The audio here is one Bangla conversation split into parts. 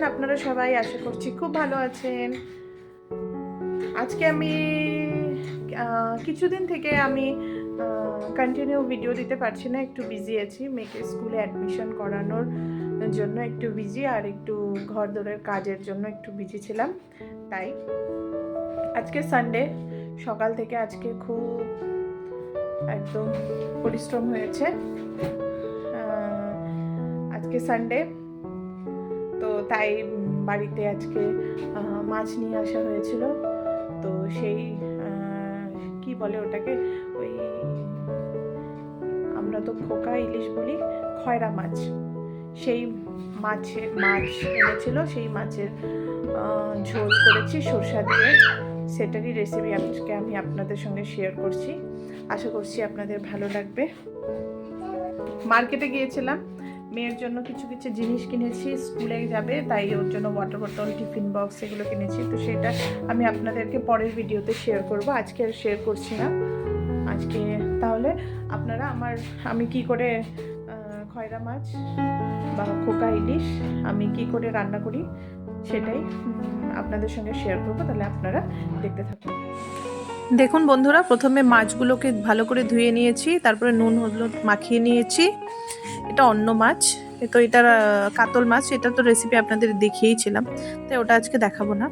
আছেন আপনারা সবাই? আশা করছি খুব ভালো আছেন। আজকে আমি কিছুদিন থেকে আমি কন্টিনিউ ভিডিও দিতে পারছি না। একটু বিজি আছি। মেয়েকে স্কুলে অ্যাডমিশন করানোর জন্য একটু বিজি আর একটু ঘর দোরের কাজের জন্য একটু বিজি ছিলাম। তাই আজকে সানডে সকাল থেকে আজকে খুব একদম পরিশ্রম হয়েছে। আজকে সানডে তাই বাড়িতে আজকে মাছ নিয়ে আসা হয়েছিল। তো সেই কি বলে ওটাকে? ওই আমরা তো খোকা ইলিশ বলি, খয়রা মাছ। সেই মাছের, মাছ এনেছিল, সেই মাছের ঝোল করেছি, সরষা দিয়ে। সেটারই রেসিপি আজকে আমি আপনাদের সঙ্গে শেয়ার করছি। আশা করছি আপনাদের ভালো লাগবে। মার্কেটে গিয়েছিলাম মেয়ের জন্য কিছু কিছু জিনিস কিনেছি, স্কুলে যাবে, তাই ওর জন্য ওয়াটার বোতল টিফিন বক্স এগুলো কিনেছি। তো সেটা আমি আপনাদেরকে পরের ভিডিওতে শেয়ার করব। আজকে আর শেয়ার করছি না। আজকে তাহলে আপনারা আমার, আমি কি করে খয়রা মাছ বা খোকা ইলিশ, আমি কি করে রান্না করি সেটাই আপনাদের সঙ্গে শেয়ার করব। তাহলে আপনারা দেখতে থাকুন। দেখুন বন্ধুরা, প্রথমে মাছগুলোকে ভালো করে ধুয়ে নিয়েছি, তারপরে নুন, হলুদ মাখিয়ে নিয়েছি। এটা অন্য মাছ তো আহ, কাতল মাছ এটা তো রেসিপি আপনাদের দেখিয়েছিলাম তাই ওটা আজকে দেখাবো না।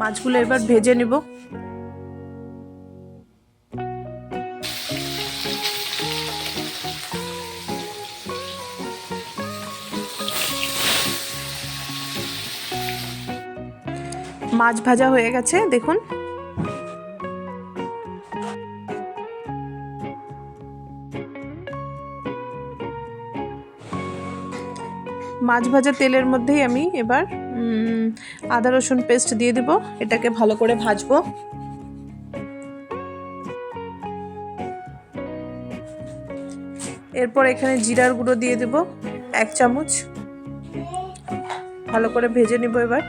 মাছগুলো এবার ভেজে নেব। মাছ ভাজা হয়ে গেছে দেখুন। মাছ ভাজা তেলের মধ্যেই আমি এবার আদা রসুন পেস্ট দিয়ে দেব। এটাকে ভালো করে ভাজবো। এরপর এখানে জিরার গুঁড়ো দিয়ে দেব, এক চামচ। ভালো করে ভেজে নিব এবার।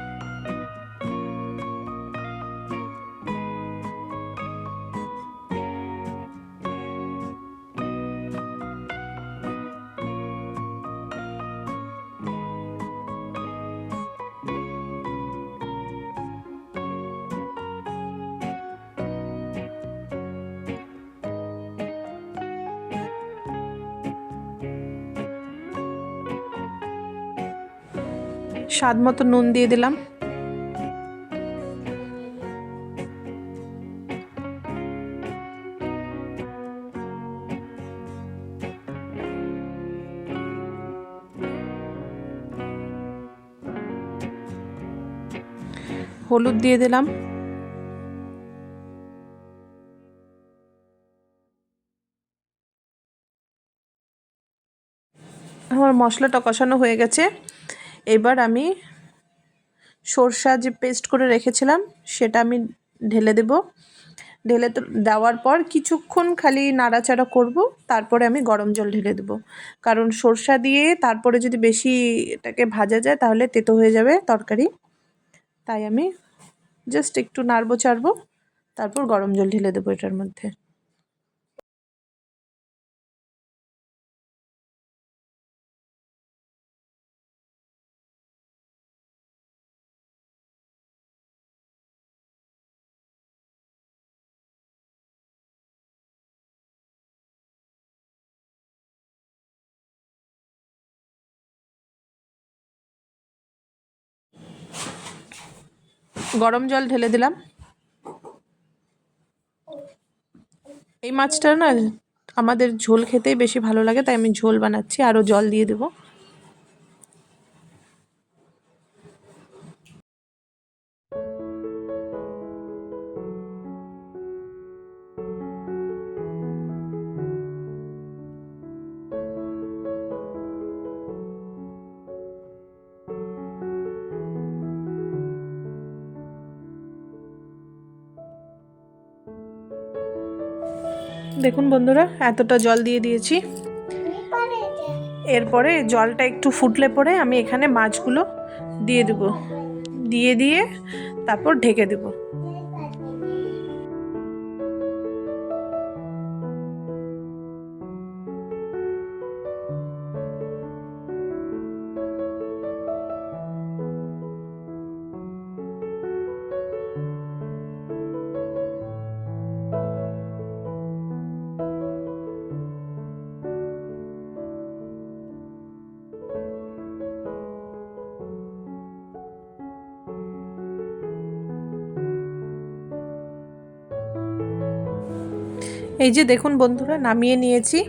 স্বাদ মতো নুন দিয়ে দিলাম। হলুদ দিয়ে দিলাম। আমার মশলাটা কষানো হয়ে গেছে। এবার আমি সরষা যে পেস্ট করে রেখেছিলাম, সেটা আমি ঢেলে দেব। ঢেলে দেওয়ার পর কিছুক্ষণ খালি নাড়াচাড়া করব, তারপরে আমি গরম জল ঢেলে দেবো। কারণ সরষা দিয়ে তারপরে যদি বেশি এটাকে ভাজা যায়, তাহলে তেতো হয়ে যাবে তরকারি। তাই আমি জাস্ট একটু নাড়বো চাড়বো তারপর গরম জল ঢেলে দেবো এটার মধ্যে। গরম জল ঢেলে দিলাম। এই মাছটা না আমাদের ঝোল খেতেই বেশি ভালো লাগে, তাই আমি ঝোল বানাচ্ছি, আরও জল দিয়ে দেবো। দেখুন বন্ধুরা, এতটা জল দিয়ে দিয়েছি। এরপরে জলটা একটু ফুটলে পরে আমি এখানে মাছগুলো দিয়ে দেবো। দিয়ে দিয়ে তারপর ঢেকে দেব। এই যে দেখুন বন্ধুরা নামিয়ে নিয়েছি।